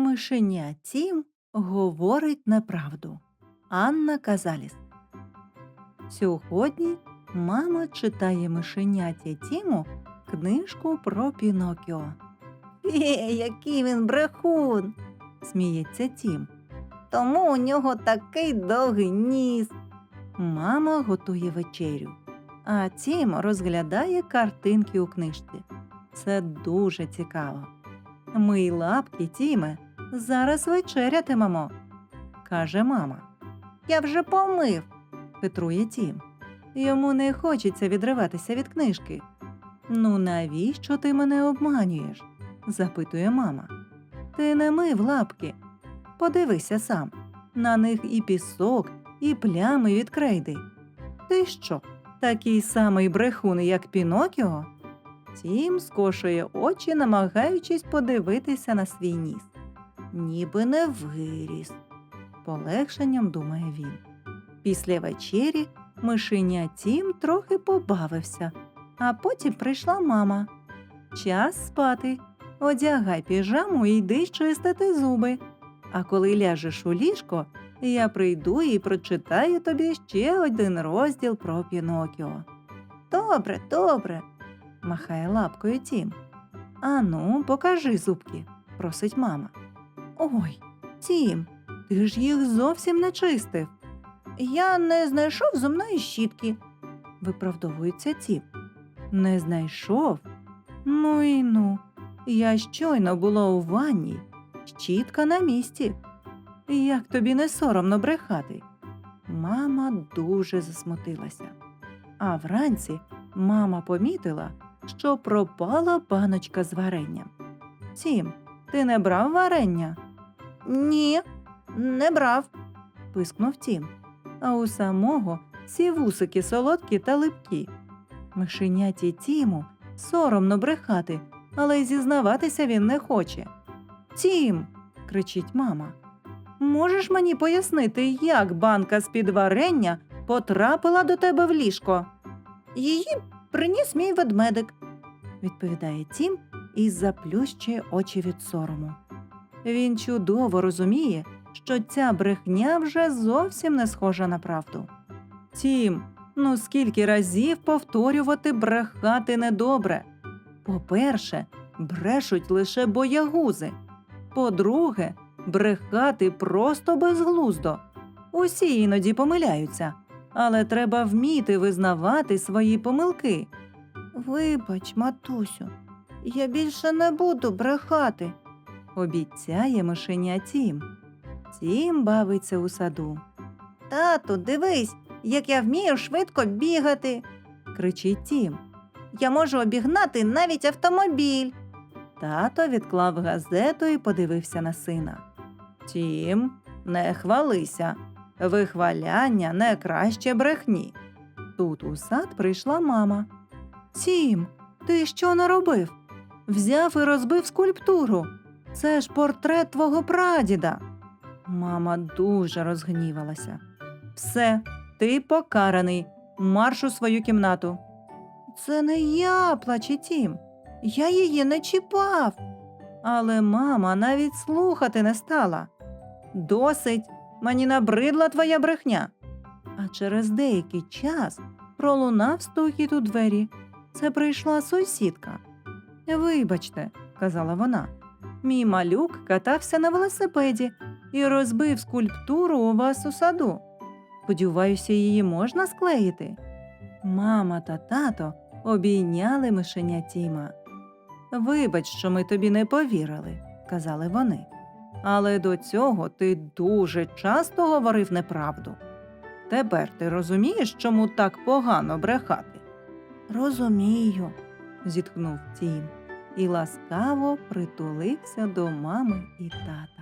Мишеня Тім говорить неправду. Анна Казаліс. Сьогодні мама читає мишеняті Тіму книжку про Пінокіо. Е, який він брехун, сміється Тім. Тому у нього такий довгий ніс. Мама готує вечерю, а Тім розглядає картинки у книжці. Це дуже цікаво. Мий лапки, Тіме, зараз вечерятимемо, каже мама. Я вже помив, хитрує Тім. Йому не хочеться відриватися від книжки. Ну, навіщо ти мене обманюєш? запитує мама. Ти не мив лапки. Подивися сам. На них і пісок, і плями від крейди. Ти що, такий самий брехун, як Пінокіо? Тім скошує очі, намагаючись подивитися на свій ніс. Ніби не виріс, полегшенням думає він. Після вечері мишеня Тім трохи побавився, а потім прийшла мама. Час спати. Одягай піжаму і йди чистити зуби. А коли ляжеш у ліжко, я прийду і прочитаю тобі ще один розділ про Пінокіо. Добре, добре, махає лапкою Тім. Ану, покажи зубки, просить мама. Ой, Тім, ти ж їх зовсім не чистив. Я не знайшов зубної щітки, виправдовується Тім. Не знайшов? Ну і ну. Я щойно була у ванні, щітка на місці. Як тобі не соромно брехати? Мама дуже засмутилася. А вранці мама помітила, що пропала баночка з варенням. Тім, ти не брав варення? Ні, не брав, пискнув Тім. А у самого всі вусики солодкі та липкі. Мишеняті Тіму соромно брехати, але й зізнаватися він не хоче. Тім, кричить мама. Можеш мені пояснити, як банка з-під варення потрапила до тебе в ліжко? Її приніс мій ведмедик, відповідає Тім і заплющує очі від сорому. Він чудово розуміє, що ця брехня вже зовсім не схожа на правду. Тім, ну скільки разів повторювати брехати недобре. По-перше, брешуть лише боягузи. По-друге, брехати просто безглуздо. Усі іноді помиляються, але треба вміти визнавати свої помилки. Вибач, матусю, я більше не буду брехати, обіцяє мишеня Тім. Тім бавиться у саду. Тату, дивись, як я вмію швидко бігати, кричить Тім. Я можу обігнати навіть автомобіль. Тато відклав газету і подивився на сина. Тім, не хвалися. Вихваляння не краще брехні. Тут у сад прийшла мама. Тім, ти що наробив? Взяв і розбив скульптуру. Це ж портрет твого прадіда. Мама дуже розгнівалася. Все, ти покараний. Марш у свою кімнату. Це не я, плаче Тім. Я її не чіпав. Але мама навіть слухати не стала. Досить, мені набридла твоя брехня. А через деякий час пролунав стукіт у двері. Це прийшла сусідка. Вибачте, казала вона, мій малюк катався на велосипеді і розбив скульптуру у вас у саду. Сподіваюся, її можна склеїти. Мама та тато обійняли мишеня Тіма. Вибач, що ми тобі не повірили, казали вони. Але до цього ти дуже часто говорив неправду. Тепер ти розумієш, чому так погано брехати? Розумію, зітхнув Тім і ласкаво притулився до мами і тата.